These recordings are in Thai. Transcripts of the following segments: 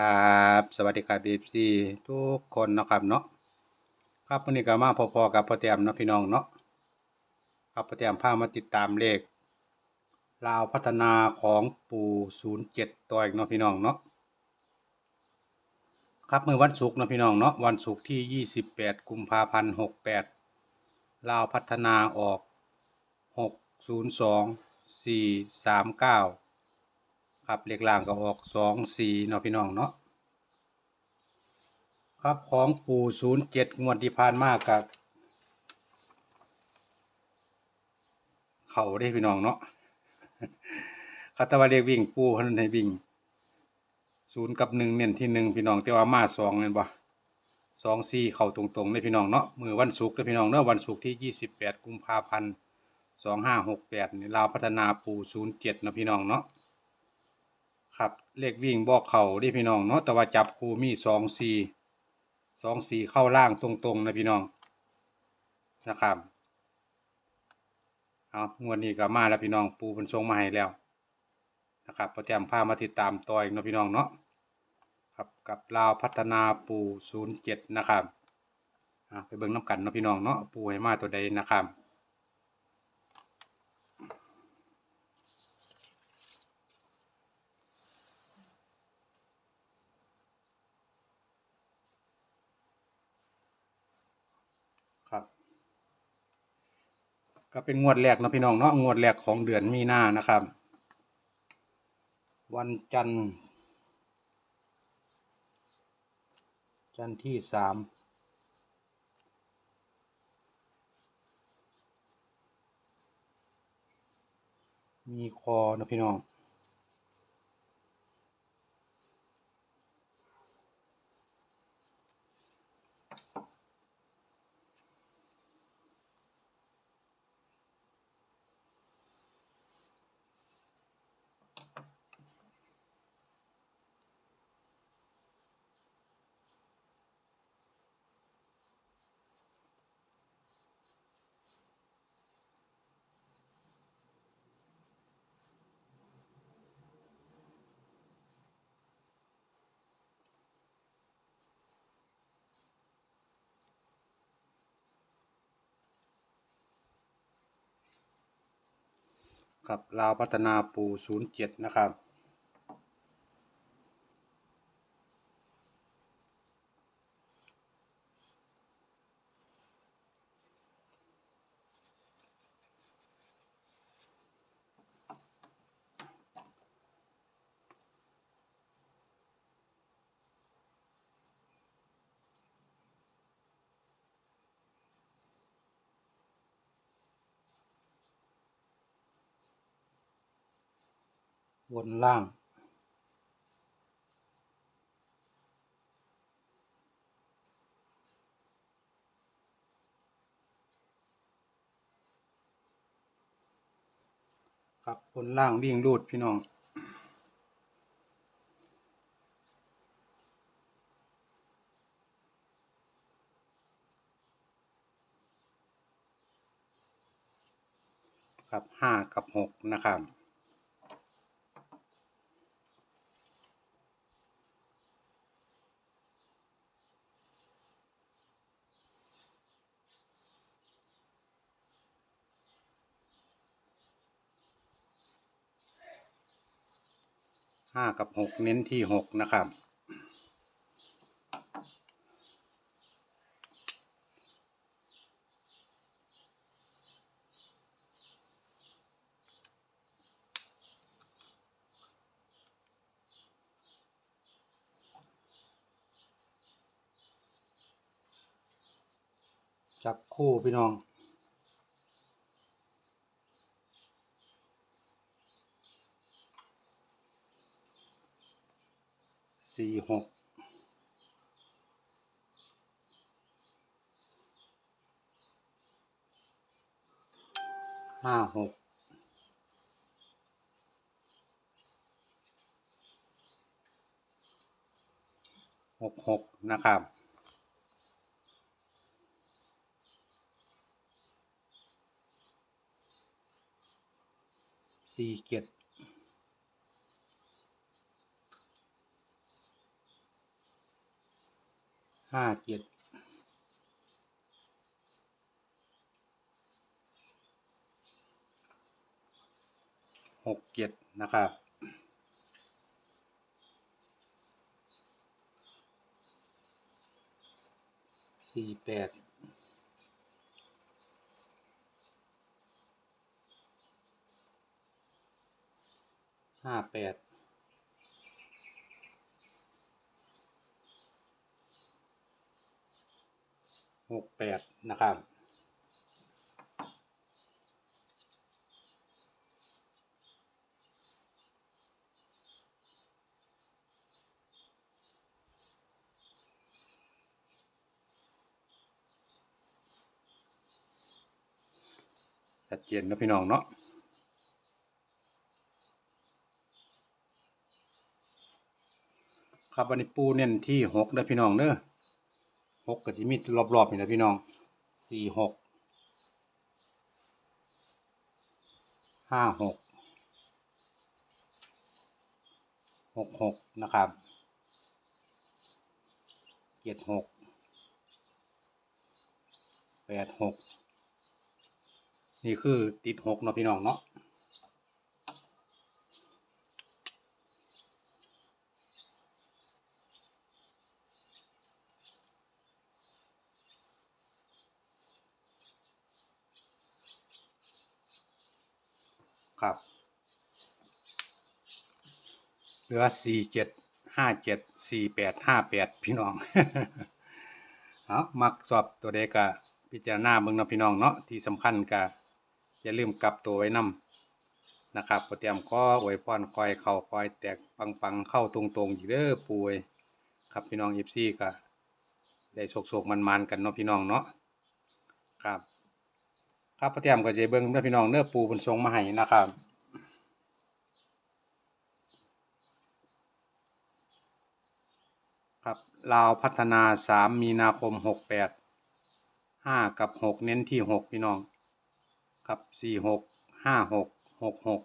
ครับ สวัสดีครับเอฟซีทุกคนนะครับเนาะครับวันนี้ก็มาพอๆกับพ่อเตียมเนาะพี่น้องเนาะครับพ่อเตียมพามาติดตามเลขลาวพัฒนาของปู่ศูนย์เจ็ดตัวเองเนาะพี่น้องเนาะครับเมื่อวันศุกร์นะพี่น้องเนาะวันศุกร์ที่ยี่สิบแปดกุมภาพันธ์หกแปดลาวพัฒนาออกหกศูนย์สองสี่สามเก้า ครับเลขล่างก็ออกสองสี่เนาะพี่น้องเนาะครับของปู่ศูนย์เจ็ดงวดที่ผ่านมากับเขาได้พี่น้องเนาะคาตะวันเลขวิ่งปู่พันให้วิ่งศูนย์กับหนึ่งเน้นที่หนึ่งพี่น้องแต่ว่ามาสองเห็นบ่สองสี่เข่าตรงๆเลยพี่น้องเนาะมือวันศุกร์เลยพี่น้องเนาะวันศุกร์ที่ยี่สิบแปดกุมภาพันธ์สองห้าหกแปดนี่ลาวพัฒนาปู่ศูนย์เจ็ดนะพี่น้องเนาะ ครับ เลขวิ่งบอกเขาดิพี่น้องเนาะแต่ว่าจับคูมีสองสี่สองสี่เข้าล่างตรงๆนะพี่น้องนะครับเอางวดนี้ก็มาแล้วพี่น้องปูเป็นทรงมาให้แล้วนะครับพอแจมพามาติดตามต่ออีกนะพี่น้องเนาะครับกับลาวพัฒนาปูศูนย์เจ็ดนะครับอะไปเบิ่งน้ำกันนะพี่น้องเนาะปูให้มาตัวใดนะครับ ก็เป็นงวดแรกนะพี่น้องเนาะงวดแรกของเดือนมีนานะครับ วันจันทร์ จันทร์ที่สามมีคอนะพี่น้อง กับลาวพัฒนาปูศูนย์เจ็ดนะครับ บนล่าง ครับบนล่างวิ่งรูดพี่น้องครับห้ากับหกนะครับ ห้ากับหกเน้นที่หกนะครับจับคู่พี่น้อง สี่หกห้าหกหกหกนะครับสี่เจ็ด ห้าเจ็ดหกเจ็ดนะครับ สี่แปดห้าแปด หกแปดนะครับชัดเจนนะพี่น้องเนาะครับวันนี้ปูเน้นที่หกเด้อพี่น้องเด้อ หกก็จะมีรอบๆนี่นะพี่น้องสี่หกห้าหกหกหกนะครับเจ็ดหกแปดหกนี่คือติดหกเนาะพี่น้องเนาะ ลือสี่เจ็ดห้าเจ็ดสี่แปดห้าแปดพี่น้องเอามักสอบตัวเด็กกะพิจารณาเบิ่งนะพี่น้องเนาะที่สำคัญกะอย่าลืมกลับตัวไว้นำนะครับโปรเตรียมก็อวยพรคอยเข้าคอยแตกปังๆเข้าตรงๆอยู่เด้อป่วยครับพี่น้องเอฟซีก็ได้โศกๆมันๆกันเนาะพี่น้องเนาะครับ ครับโปรเตรียมก็จะเบิ่งเด้อพี่น้องเด้อปูเพิ่นส่งมาให้นะครับ ครับ ลาวพัฒนาสามมีนาคมหกแปดห้ากับหกเน้นที่หกพี่น้อง ครับสี่หกห้าหกหกหก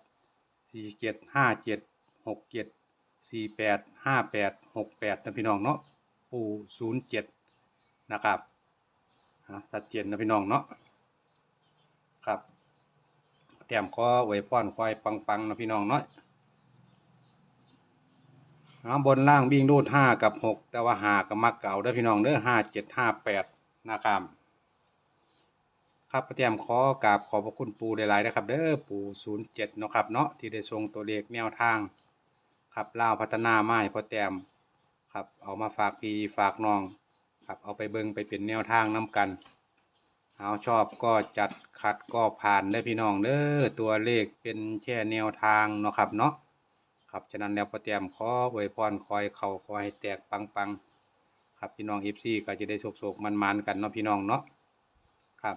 สี่เจ็ดห้าเจ็ดหกเจ็ดสี่แปดห้าแปดหกแปดนะพี่น้องเนาะปูศูนย์เจ็ดนะครับอะชัดเจนนะพี่น้องเนาะครับแต้มก็ไว้พรควายปังๆนะพี่น้องเนาะ เอาบนล่างวิ่งรูดห้ากับหกแต่ว่าหากับมักเก่าเด้อพี่น้องเด้อห้าเจ็ดห้าแปดนะครับครับประเตรียมขอกราบขอบพระคุณปูหลายๆนะครับ เด้อปูศูนย์เจ็ดนาะครับเนาะที่ได้ทรงตัวเลขแนวทางครับล่าวพัฒนาไม้พอแต้มครับเอามาฝากพี่ฝากน้องครับเอาไปเบิงไปเป็นแนวทางน้กันเอาชอบก็จัดขัดก็ผ่านเด้พี่น้องเด้อตัวเลขเป็นแค่แนวทางเนาะครับเนาะ ครับฉะนั้นแล้วพอเตรียมขออวยพรคอยเข่าขอให้แตกปังๆครับพี่น้องเอฟซีก็จะได้โศกๆมันๆกันเนาะพี่น้องเนาะครับ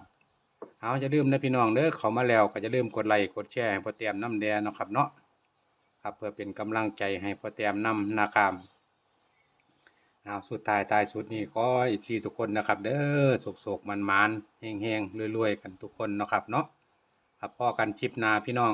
เอาจะลืมนะพี่น้องเด้อเขามาแล้วก็จะลืมกดไลค์กดแชร์ให้พอเตรียมน้ำแดงเนาะครับเนาะครับเพื่อเป็นกำลังใจให้พอเตรียมนำนะครับเอาสุดท้ายตายสุดนี้ก็อีพีทุกคนนะครับ เด้อโศกๆมันๆเฮงๆรวยๆกันทุกคนเนาะครับเนาะครับพ่อกันชิปนาพี่น้อง